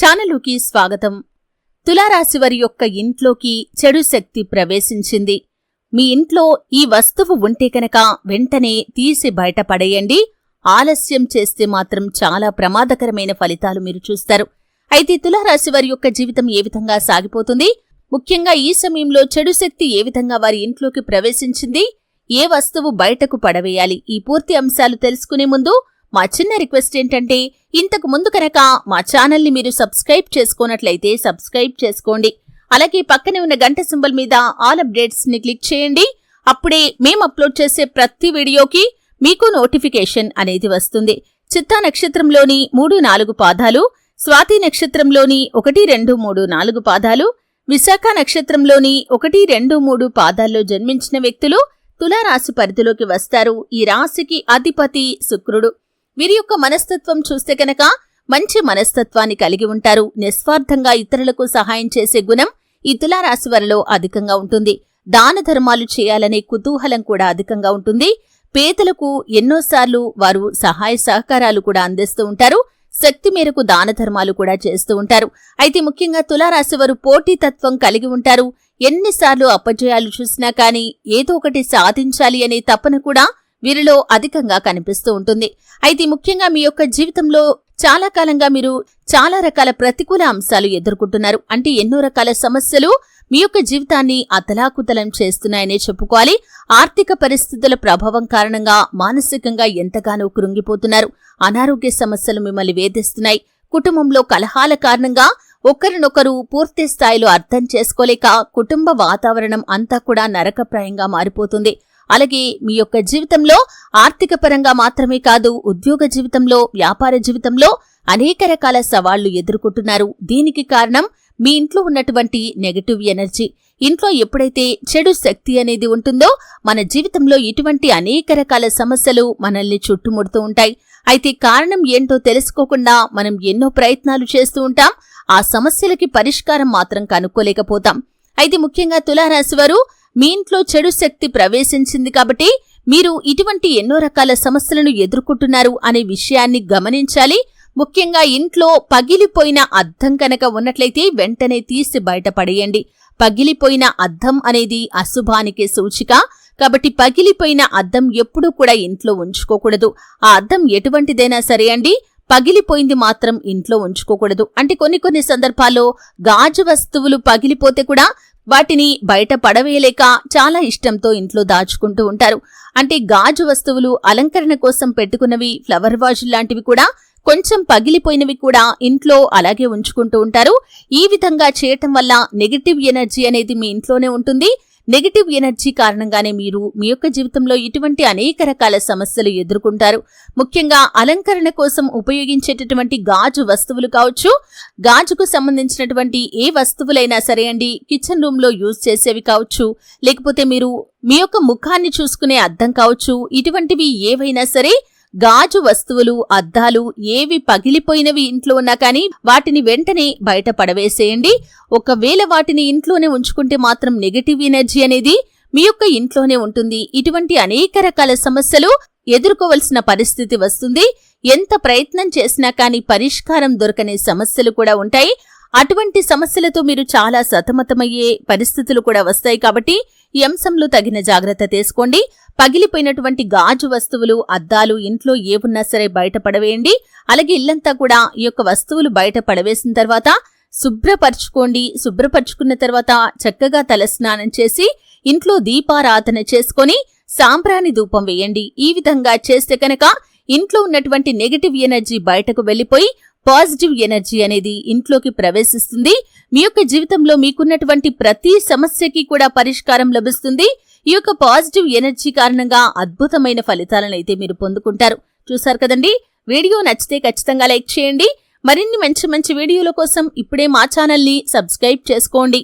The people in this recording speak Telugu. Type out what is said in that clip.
ఛానలుకి స్వాగతం. తులారాశి వారి యొక్క ఇంట్లోకి చెడు శక్తి ప్రవేశించింది. మీ ఇంట్లో ఈ వస్తువు ఉంటే కనుక వెంటనే తీసి బయటపడేయండి ఆలస్యం చేస్తే మాత్రం చాలా ప్రమాదకరమైన ఫలితాలు మీరు చూస్తారు. అయితే తులారాశి వారి యొక్క జీవితం ఏ విధంగా సాగిపోతుంది? ముఖ్యంగా ఈ సమయంలో చెడు శక్తి ఏ విధంగా వారి ఇంట్లోకి ప్రవేశించింది? ఏ వస్తువు బయటకు పడవేయాలి? ఈ పూర్తి అంశాలు తెలుసుకునే ముందు మా చిన్న రిక్వెస్ట్ ఏంటంటే ఇంతకు ముందు కనుక మా ఛానల్ని మీరు సబ్స్క్రైబ్ చేసుకున్నట్లయితే సబ్స్క్రైబ్ చేసుకోండి. అలాగే పక్కనే ఉన్న గంట సింబల్ మీద ఆల్ అప్డేట్స్ని క్లిక్ చేయండి. అప్పుడే మేము అప్లోడ్ చేసే ప్రతి వీడియోకి మీకు నోటిఫికేషన్ అనేది వస్తుంది. చిత్తా నక్షత్రంలోని మూడు నాలుగు పాదాలు స్వాతి నక్షత్రంలోని ఒకటి రెండు మూడు నాలుగు పాదాలు విశాఖ నక్షత్రంలోని ఒకటి రెండు మూడు పాదాల్లో జన్మించిన వ్యక్తులు తులారాశి పరిధిలోకి వస్తారు. ఈ రాశికి అధిపతి శుక్రుడు. వీరి యొక్క మనస్తత్వం చూస్తే కనుక మంచి మనస్తత్వాన్ని కలిగి ఉంటారు. నిస్వార్థంగా ఇతరులకు సహాయం చేసే గుణం ఈ తులారాశి వారిలో అధికంగా ఉంటుంది. దాన ధర్మాలు చేయాలనే కుతూహలం కూడా అధికంగా ఉంటుంది. పేదలకు ఎన్నోసార్లు వారు సహాయ సహకారాలు కూడా అందిస్తూ ఉంటారు. శక్తి మేరకు దాన ధర్మాలు కూడా చేస్తూ ఉంటారు. అయితే ముఖ్యంగా తులారాశి వారు పోటీతత్వం కలిగి ఉంటారు. ఎన్నిసార్లు అపజయాలు చూసినా కానీ ఏదో ఒకటి సాధించాలి అనే తపన కూడా వీరిలో అధికంగా కనిపిస్తూ ఉంటుంది. అయితే ముఖ్యంగా మీ యొక్క జీవితంలో చాలా కాలంగా మీరు చాలా రకాల ప్రతికూల అంశాలు ఎదుర్కొంటున్నారు. అంటే ఎన్నో రకాల సమస్యలు మీ యొక్క జీవితాన్ని అతలాకుతలం చేస్తున్నాయనే చెప్పుకోవాలి. ఆర్థిక పరిస్థితుల ప్రభావం కారణంగా మానసికంగా ఎంతగానో కృంగిపోతున్నారు. అనారోగ్య సమస్యలు మిమ్మల్ని వేధిస్తున్నాయి. కుటుంబంలో కలహాల కారణంగా ఒకరినొకరు పూర్తి స్థాయిలో అర్థం చేసుకోలేక కుటుంబ వాతావరణం అంతా కూడా నరకప్రాయంగా మారిపోతుంది. అలాగే మీ యొక్క జీవితంలో ఆర్థిక పరంగా మాత్రమే కాదు ఉద్యోగ జీవితంలో వ్యాపార జీవితంలో అనేక రకాల సవాళ్ళు ఎదుర్కొంటున్నారు. దీనికి కారణం మీ ఇంట్లో ఉన్నటువంటి నెగటివ్ ఎనర్జీ ఇంట్లో ఎప్పుడైతే చెడు శక్తి అనేది ఉంటుందో మన జీవితంలో ఇటువంటి అనేక రకాల సమస్యలు మనల్ని చుట్టుముడుతూ ఉంటాయి. అయితే కారణం ఏంటో తెలుసుకోకుండా మనం ఎన్నో ప్రయత్నాలు చేస్తూ ఉంటాం. ఆ సమస్యలకి పరిష్కారం మాత్రం కనుక్కోలేకపోతాం. అయితే ముఖ్యంగా తులారాశి వారు మీ ఇంట్లో చెడు శక్తి ప్రవేశించింది కాబట్టి మీరు ఇటువంటి ఎన్నో రకాల సమస్యలను ఎదుర్కొంటున్నారు అనే విషయాన్ని గమనించాలి. ముఖ్యంగా ఇంట్లో పగిలిపోయిన అద్దం కనుక ఉన్నట్లయితే వెంటనే తీసి బయటపడేయండి. పగిలిపోయిన అద్దం అనేది అశుభానికి సూచిక. కాబట్టి పగిలిపోయిన అద్దం ఎప్పుడూ కూడా ఇంట్లో ఉంచుకోకూడదు. ఆ అద్దం ఎటువంటిదైనా సరే అండి పగిలిపోయింది మాత్రం ఇంట్లో ఉంచుకోకూడదు. అంటే కొన్ని కొన్ని సందర్భాల్లో గాజు వస్తువులు పగిలిపోతే కూడా వాటిని బయట పడవేయలేక చాలా ఇష్టంతో ఇంట్లో దాచుకుంటూ ఉంటారు. అంటే గాజు వస్తువులు అలంకరణ కోసం పెట్టుకున్నవి ఫ్లవర్ వాజ్ లాంటివి కూడా కొంచెం పగిలిపోయినవి కూడా ఇంట్లో అలాగే ఉంచుకుంటూ ఉంటారు. ఈ విధంగా చేయటం వల్ల నెగిటివ్ ఎనర్జీ అనేది మీ ఇంట్లోనే ఉంటుంది. నెగిటివ్ ఎనర్జీ కారణంగానే మీరు మీ యొక్క జీవితంలో ఇటువంటి అనేక రకాల సమస్యలు ఎదుర్కొంటారు. ముఖ్యంగా అలంకరణ కోసం ఉపయోగించేటటువంటి గాజు వస్తువులు కావచ్చు గాజుకు సంబంధించినటువంటి ఏ వస్తువులైనా సరే అండి కిచెన్ రూమ్లో యూజ్ చేసేవి కావచ్చు లేకపోతే మీరు మీ యొక్క ముఖాన్ని చూసుకునే అద్దం కావచ్చు ఇటువంటివి ఏవైనా సరే గాజు వస్తువులు అద్దాలు ఏవి పగిలిపోయినవి ఇంట్లో ఉన్నా కానీ వాటిని వెంటనే బయట పడవేసేయండి. ఒకవేళ వాటిని ఇంట్లోనే ఉంచుకుంటే మాత్రం నెగటివ్ ఎనర్జీ అనేది మీ యొక్క ఇంట్లోనే ఉంటుంది. ఇటువంటి అనేక రకాల సమస్యలు ఎదుర్కోవలసిన పరిస్థితి వస్తుంది. ఎంత ప్రయత్నం చేసినా కానీ పరిష్కారం దొరకనే సమస్యలు కూడా ఉంటాయి. అటువంటి సమస్యలతో మీరు చాలా సతమతమయ్యే పరిస్థితులు కూడా వస్తాయి కాబట్టి ఈ అంశంలో తగిన జాగ్రత్త తీసుకోండి. పగిలిపోయినటువంటి గాజు వస్తువులు అద్దాలు ఇంట్లో ఏవున్నా సరే బయట పడవేయండి. అలాగే ఇల్లంతా కూడా ఈ యొక్క వస్తువులు బయట పడవేసిన తర్వాత శుభ్రపరచుకోండి. శుభ్రపరచుకున్న తర్వాత చక్కగా తలస్నానం చేసి ఇంట్లో దీపారాధన చేసుకొని సాంబ్రాణి ధూపం వేయండి. ఈ విధంగా చేస్తే కనుక ఇంట్లో ఉన్నటువంటి నెగటివ్ ఎనర్జీ బయటకు వెళ్ళిపోయి పాజిటివ్ ఎనర్జీ అనేది ఇంట్లోకి ప్రవేశిస్తుంది. మీ యొక్క జీవితంలో మీకున్నటువంటి ప్రతి సమస్యకి కూడా పరిష్కారం లభిస్తుంది. ఈ యొక్క పాజిటివ్ ఎనర్జీ కారణంగా అద్భుతమైన ఫలితాలను అయితే మీరు పొందుకుంటారు. చూసారు కదండి? వీడియో నచ్చితే ఖచ్చితంగా లైక్ చేయండి. మరిన్ని మంచి మంచి వీడియోల కోసం ఇప్పుడే మా ఛానల్ని సబ్స్క్రైబ్ చేసుకోండి.